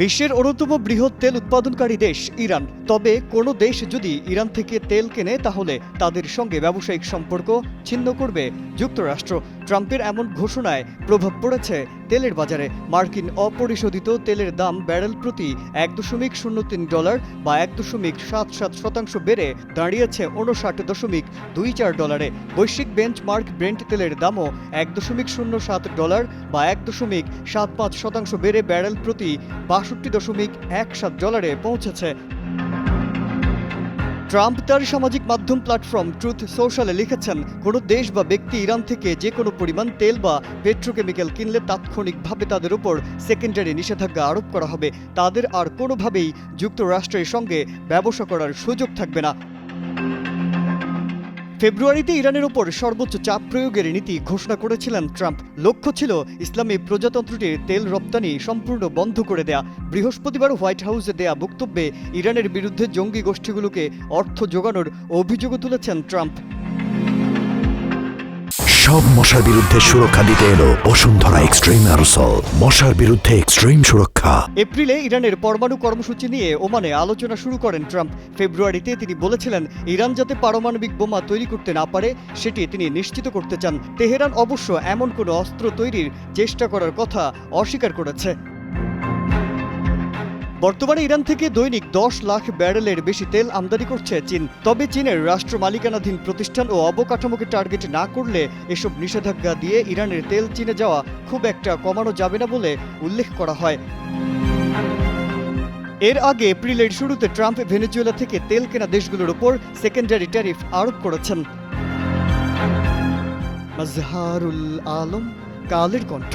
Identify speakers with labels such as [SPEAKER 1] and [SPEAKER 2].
[SPEAKER 1] বিশ্বের অন্যতম বৃহৎ তেল উৎপাদনকারী দেশ ইরান। তবে কোনো দেশ যদি ইরান থেকে তেল কেনে, তাহলে তাদের সঙ্গে ব্যবসায়িক সম্পর্ক ছিন্ন করবে যুক্তরাষ্ট্র। ট্রাম্পের এমন ঘোষণায় প্রভাব পড়েছে তেলের বাজারে। মার্কিন অপরিশোধিত তেলের দাম ব্যারেল প্রতি এক দশমিক শূন্য তিন ডলার বা এক দশমিক সাত সাত শতাংশ বেড়ে দাঁড়িয়েছে উনষাট দশমিক দুই চার ডলারে। বৈশ্বিক বেঞ্চমার্ক ব্রেন্ট তেলের দামও এক দশমিক শূন্য সাত ডলার বা এক দশমিক সাত পাঁচ শতাংশ বেড়ে ব্যারেল প্রতি বাষট্টি দশমিক এক সাত ডলারে পৌঁছেছে। ট্রাম্প তার সামাজিক মাধ্যম প্ল্যাটফর্ম ট্রুথ সোশ্যালে লিখেছেন, কোনো দেশ বা ব্যক্তি ইরান থেকে যে কোনো পরিমাণ তেল বা পেট্রোকেমিক্যাল কিনলে তাৎক্ষণিকভাবে তাদের উপর সেকেন্ডারি নিষেধাজ্ঞা আরোপ করা হবে। তাদের আর কোনোভাবেই যুক্তরাষ্ট্রের সঙ্গে ব্যবসা করার সুযোগ থাকবে না। ফেব্রুয়ারিতে ইরানের ওপর সর্বোচ্চ চাপ প্রয়োগের নীতি ঘোষণা করেছিলেন ট্রাম্প। লক্ষ্য ছিল ইসলামী প্রজাতন্ত্রটির তেল রপ্তানি সম্পূর্ণ বন্ধ করে দেয়া। বৃহস্পতিবার হোয়াইট হাউসে দেয়া বক্তব্যে ইরানের বিরুদ্ধে জঙ্গি গোষ্ঠীগুলোকে অর্থ যোগানোর অভিযোগও তুলেছেন ট্রাম্প।
[SPEAKER 2] সব মশার বিরুদ্ধে সুরক্ষা দিতে এলো বসুন্ধরা এক্সট্রিম অ্যারোসল। মশার বিরুদ্ধে এক্সট্রিম সুরক্ষা।
[SPEAKER 1] এপ্রিলে ইরানের পরমাণু কর্মসূচি নিয়ে ওমানে আলোচনা শুরু করেন ট্রাম্প। ফেব্রুয়ারিতে তিনি বলেছিলেন, ইরান যাতে পারমাণবিক বোমা তৈরি করতে না পারে, সেটি তিনি নিশ্চিত করতে চান। তেহরান অবশ্য এমন কোনো অস্ত্র তৈরির চেষ্টা করার কথা অস্বীকার করেছে। বর্তমানে ইরান থেকে দৈনিক দশ লাখ ব্যারেলের বেশি তেল আমদানি করছে চীন। তবে চীনের রাষ্ট্র মালিকানাধীন প্রতিষ্ঠান ও অবকাঠামোকে টার্গেট না করলে এসব নিষেধাজ্ঞা দিয়ে ইরানের তেল চীনে যাওয়া খুব একটা কমানো যাবে না বলে উল্লেখ করা হয়। এর আগে এপ্রিলের শুরুতে ট্রাম্প ভেনেজুয়েলা থেকে তেল কেনা দেশগুলোর ওপর সেকেন্ডারি ট্যারিফ আরোপ করেছেন। আলম, কালের কণ্ঠ।